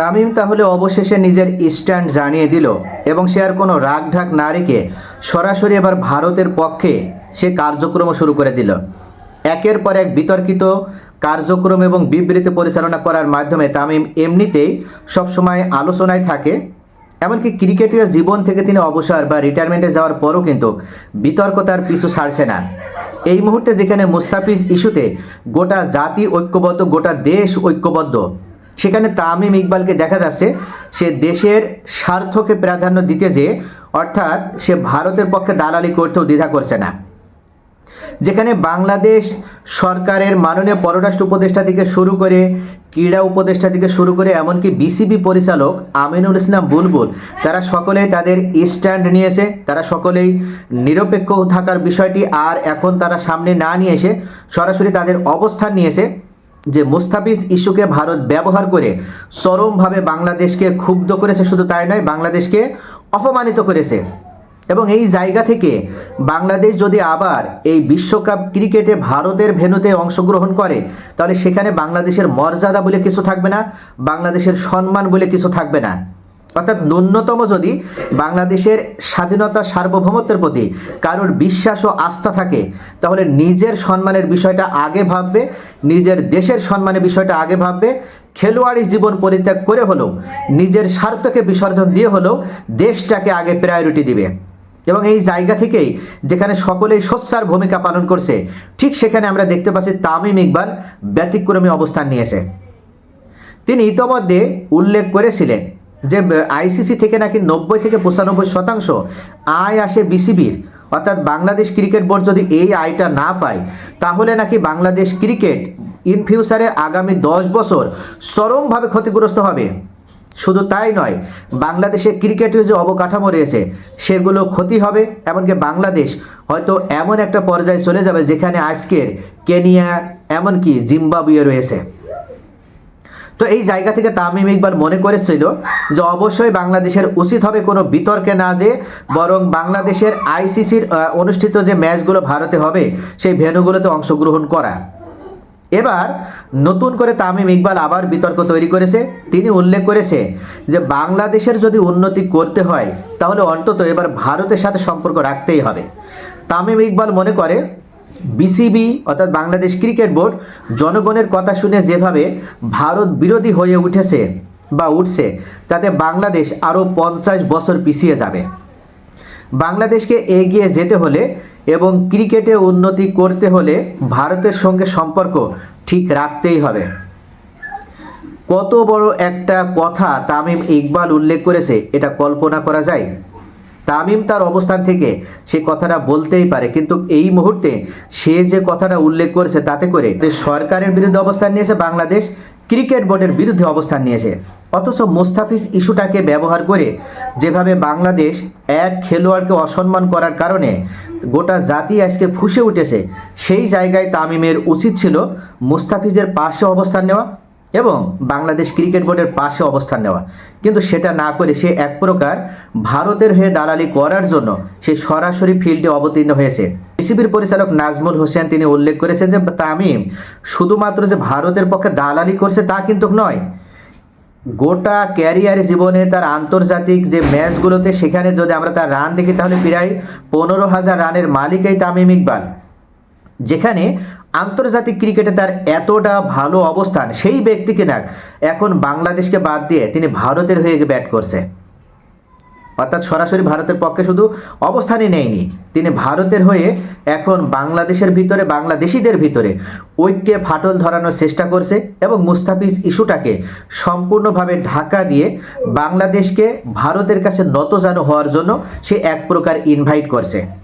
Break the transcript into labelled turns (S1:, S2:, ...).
S1: তামিম তাহলে অবশেষে নিজের স্ট্যান্ড জানিয়ে দিল এবং সে আর কোনো রাগ ঢাক না রেখে সরাসরি এবার ভারতের পক্ষে সে কার্যক্রম শুরু করে দিল। একের পর এক বিতর্কিত কার্যক্রম এবং বিবৃতি পরিচালনা করার মাধ্যমে তামিম এমনিতেই সবসময় আলোচনায় থাকে, এমনকি ক্রিকেটীয় জীবন থেকে তিনি অবসর বা রিটায়ারমেন্টে যাওয়ার পরও কিন্তু বিতর্ক তার পিছু ছাড়ছে না। এই মুহূর্তে যেখানে মুস্তাফিজ ইস্যুতে গোটা জাতি ঐক্যবদ্ধ, গোটা দেশ ঐক্যবদ্ধ সেখানে তামিম ইকবালকে দেখা যাচ্ছে সে দেশের স্বার্থকে প্রাধান্য দিতে যে, অর্থাৎ সে ভারতের পক্ষে দালালি করতেও দ্বিধা করছে না। যেখানে বাংলাদেশ সরকারের মাননীয় পররাষ্ট্র উপদেষ্টা থেকে শুরু করে ক্রীড়া উপদেষ্টা থেকে শুরু করে এমনকি বিসিবি পরিচালক আমিনুল ইসলাম বুলবুল, তারা সকলেই তাদের স্ট্যান্ড নিয়েছে, তারা সকলেই নিরপেক্ষ থাকার বিষয়টি আর এখন তারা সামনে না নিয়ে এসে সরাসরি তাদের অবস্থান নিয়েছে। যে মুস্তাফিজ ইস্যুকে ভারত ব্যবহার করে চরমভাবে বাংলাদেশকে ক্ষুব্ধ করেছে, শুধু তাই নয়, বাংলাদেশকে অপমানিত করেছে। এবং এই জায়গা থেকে বাংলাদেশ যদি আবার এই বিশ্বকাপ ক্রিকেটে ভারতের ভেনুতে অংশগ্রহণ করে, তাহলে সেখানে বাংলাদেশের মর্যাদা বলে কিছু থাকবে না, বাংলাদেশের সম্মান বলে কিছু থাকবে না। অর্থাৎ ন্যূনতম যদি বাংলাদেশের স্বাধীনতা সার্বভৌমত্বের প্রতি কারোর বিশ্বাস ও আস্থা থাকে, তাহলে নিজের সম্মানের বিষয়টা আগে ভাববে, নিজের দেশের সম্মানের বিষয়টা আগে ভাববে, খেলোয়াড়ি জীবন পরিত্যাগ করে হলেও, নিজের স্বার্থকে বিসর্জন দিয়ে হলেও দেশটাকে আগে প্রায়োরিটি দিবে। এবং এই জায়গা থেকেই যেখানে সকলেই সোচ্চার ভূমিকা পালন করছে, ঠিক সেখানে আমরা দেখতে পাচ্ছি তামিম ইকবাল ব্যতিক্রমী অবস্থান নিয়েছে। তিনি ইতোমধ্যে উল্লেখ করেছিলেন যে আইসিসি থেকে নাকি নব্বই থেকে পঁচানব্বই শতাংশ আয় আসে বিসিবির। অর্থাৎ বাংলাদেশ ক্রিকেট বোর্ড যদি এই আয়টা না পায়, তাহলে নাকি বাংলাদেশ ক্রিকেট ইন ফিউচারে আগামী দশ বছর চরমভাবে ক্ষতিগ্রস্ত হবে। শুধু তাই নয়, বাংলাদেশে ক্রিকেটের যে অবকাঠামো রয়েছে, সেগুলো ক্ষতি হবে। এমনকি বাংলাদেশ হয়তো এমন একটা পর্যায়ে চলে যাবে যেখানে আজকের কেনিয়া, এমনকি জিম্বাবুয়ে রয়েছে। তো এই জায়গা থেকে তামিম ইকবাল মনে করেছিল যে অবশ্যই বাংলাদেশের উচিত হবে কোনো বিতর্কে না যে বরং বাংলাদেশের আইসিসির অনুষ্ঠিত যে ম্যাচগুলো ভারতে হবে, সেই ভেনুগুলোতে অংশগ্রহণ করা। এবার নতুন করে তামিম ইকবাল আবার বিতর্ক তৈরি করেছে। তিনি উল্লেখ করেছে যে বাংলাদেশের যদি উন্নতি করতে হয়, তাহলে অন্তত এবার ভারতের সাথে সম্পর্ক রাখতেই হবে। তামিম ইকবাল মনে করে বিসিবি অর্থাৎ বাংলাদেশ ক্রিকেট বোর্ড, জনগণের কথা শুনে যেভাবে ভারত বিরোধী হয়ে উঠেছে বা উঠছে, তাতে বাংলাদেশ আরও পঞ্চাশ বছর পিছিয়ে যাবে। বাংলাদেশকে এগিয়ে যেতে হলে এবং ক্রিকেটে উন্নতি করতে হলে ভারতের সঙ্গে সম্পর্ক ঠিক রাখতেই হবে। কত বড় একটা কথা তামিম ইকবাল উল্লেখ করেছে, এটা কল্পনা করা যায়? তামিম তার অবস্থান থেকে সে কথাটা বলতেই পারে। কিন্তু এই মুহূর্তে সে যে কথাটা উল্লেখ করেছে তাতে করে সরকারের বিরুদ্ধে অবস্থান নিয়েছে, বাংলাদেশ ক্রিকেট বোর্ডের বিরুদ্ধে অবস্থান নিয়েছে। অথচ মোস্তাফিজ ইস্যুটাকে ব্যবহার করে যেভাবে বাংলাদেশ এক খেলোয়াড়কে অসম্মান করার কারণে গোটা জাতি আজকে ফুসে উঠেছে, সেই জায়গায় তামিমের উচিত ছিল মুস্তাফিজের পাশে অবস্থান নেওয়া। এবং বাংলাদেশ ক্রিকেট বোর্ডের পাশে অবস্থান নেওয়া। কিন্তু সেটা না করে সে এক প্রকার ভারতের হয়ে দালালি করার জন্য সে সরাসরি ফিল্ডে অবতীর্ণ হয়েছে। বিসিবির পরিচালক নাজমুল হোসেন তিনি উল্লেখ করেছেন যে, তামিম, শুধুমাত্র যে ভারতের পক্ষে দালালি করছে তা কিন্তু নয়। গোটা ক্যারিয়ার জীবনে তার আন্তর্জাতিক যে ম্যাচগুলোতে সেখানে যদি আমরা তার রান দেখি, তাহলে প্রায় পনেরো হাজার রানের মালিক এই তামিম ইকবাল। যেখানে আন্তর্জাতিক ক্রিকেটে তার এতটা ভালো অবস্থান, সেই ব্যক্তিকে না এখন বাংলাদেশকে বাদ দিয়ে তিনি ভারতের হয়ে ব্যাট করছে। অর্থাৎ সরাসরি ভারতের পক্ষে শুধু অবস্থানই নেয়নি, তিনি ভারতের হয়ে এখন বাংলাদেশের ভিতরে, বাংলাদেশিদের ভিতরে ঐক্যে ফাটল ধরানোর চেষ্টা করছে এবং মুস্তাফিজ ইস্যুটাকে সম্পূর্ণভাবে ঢাকা দিয়ে বাংলাদেশকে ভারতের কাছে নতজানু হওয়ার জন্য সে এক প্রকার ইনভাইট করছে।